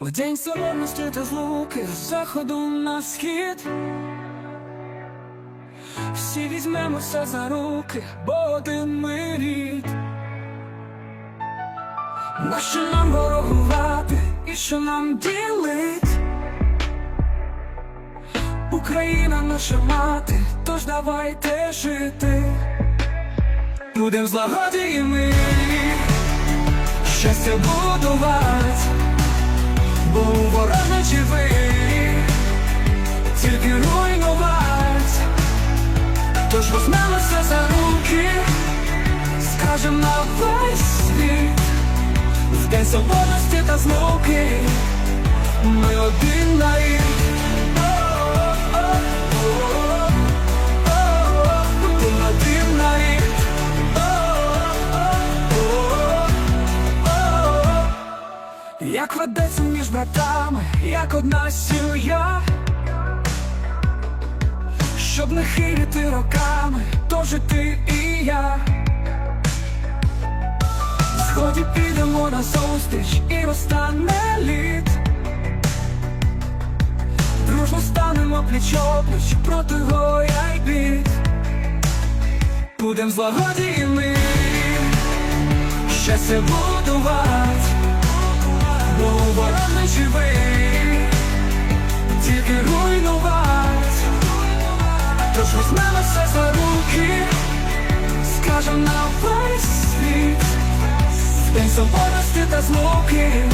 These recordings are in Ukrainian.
В день солоності та злуки з заходу на схід. Всі візьмемося за руки, бо один ми рід. На що нам ворогувати і що нам ділить? Україна наша мати, тож давайте жити. Будем в і мирі Щастя будувати бо ворожа живий, тільки руйнувать, тож возьмемося за руки, скажем на весь світ, в день свободності та злуки, ми один на рік. Як ведеться між братами, як одна сім'я, щоб не хилити роками, то жити і я. Сході підемо на зустріч і розтане лід. Дружно станемо пліч-опліч проти горя й бід. Будем злагоді ми, щастя будувати. Тож візьмемося за руки, скажем на весь світ, в день соборності та злуки,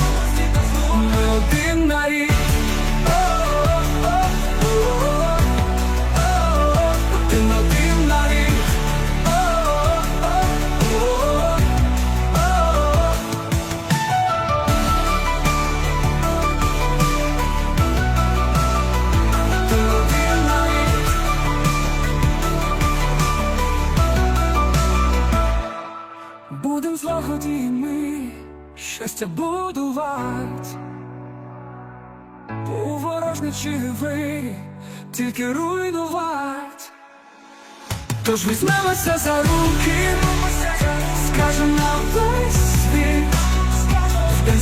ми один на рік. щастя будувать, у чи ви тільки руйнувать, тож візьмемося за руки, скажем на весь світ, в день